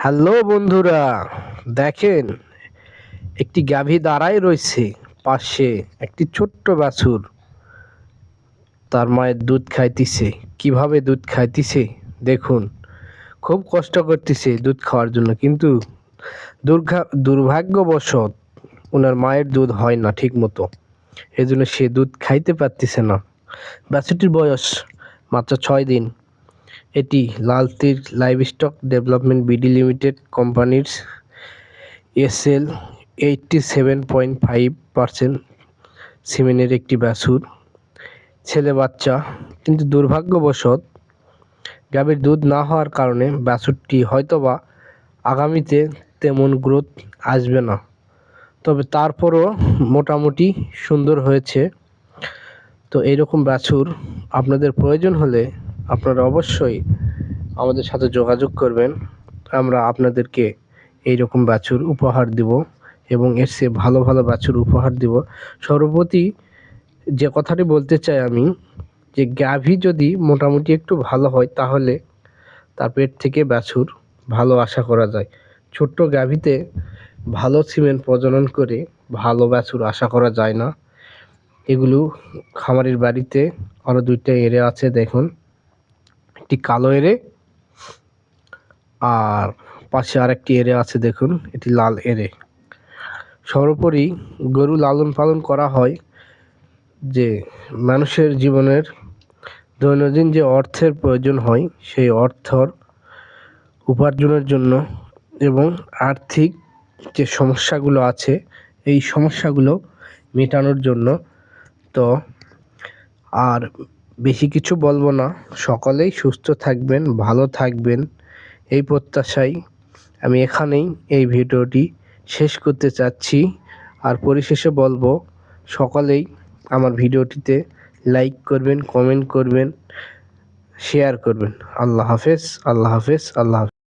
Hello বন্ধুরা, দেখেন, একটি গাভী দাঁড়াই রয়েছে পাশে, একটি ছোট্ট বাছুর। তার মায়ের দুধ খাইতেছে। কীভাবে দুধ খাইতেছে? দেখুন, খুব কষ্ট করতেছে দুধ খাওয়ার জন্য, কিন্তু দুর্ঘা, দুর্ভাগ্যবশত ওনার মায়ের দুধ হয় না ঠিক মতো এই জন্য সে দুধ খাইতে পারতেছে না। বাছুরটির বয়স মাত্র ছয় দিন। এটি লাল তীর লাইভস্টক ডেভেলপমেন্ট বিডি লিমিটেড কোম্পানির SL eighty seven point five percent সিমেন্টের একটি বাছুর ছেলে বাচ্চা। কিন্তু দুর্ভাগ্যবশত গাভীর দুধ না হওয়ার কারণে বাছুরটি হয়তোবা আগামীতে তেমন গ্রোথ আসবে না। তবে তারপরও মোটামুটি সুন্দর হয়েছে। তো এইরকম বাছুর আপনাদের প্রয়োজন হলে আপনারা অবশ্যই আমাদের সাথে যোগাযোগ করবেন। আমরা আপনাদেরকে এই রকম বাছুর উপহার দিব এবং এর চেয়ে ভালো ভালো বাছুর উপহার দিব। সর্বপ্রতি যে কথাটি বলতে চাই আমি, যে গাভী যদি মোটামুটি একটু ভালো হয়, তাহলে তার পেট থেকে বাছুর ভালো আশা করা যায়। ছোট্ট গাভীতে ভালো সিমেন্ট প্রজনন করে ভালো বাছুর আশা করা যায় না। এগুলো খামারের বাড়িতে আরও দুইটা এরে আছে, দেখুন। একটি কালো এরে। আর পাশে আরেকটি এরে আছে, দেখুন, এটি লাল এরে। সর্বোপরি গরু লালন পালন করা হয় যে মানুষের জীবনের দৈনন্দিন যে অর্থের প্রয়োজন হয়, সেই অর্থর উপার্জনের জন্য এবং আর্থিক যে সমস্যাগুলো আছে, এই সমস্যাগুলো মেটানোর জন্য। তো, আর বেশি কিছু বলব না। সকলেই সুস্থ থাকবেন, ভালো থাকবেন। এই প্রত্যাশাই আমি এখানেই এই ভিডিওটি শেষ করতে চাচ্ছি। আর পরিশেষে বলব, সকলেই আমার ভিডিওটিতে লাইক করবেন, কমেন্ট করবেন, শেয়ার করবেন। আল্লাহ হাফেজ আল্লাহ হাফেজ আল্লাহ হাফেজ।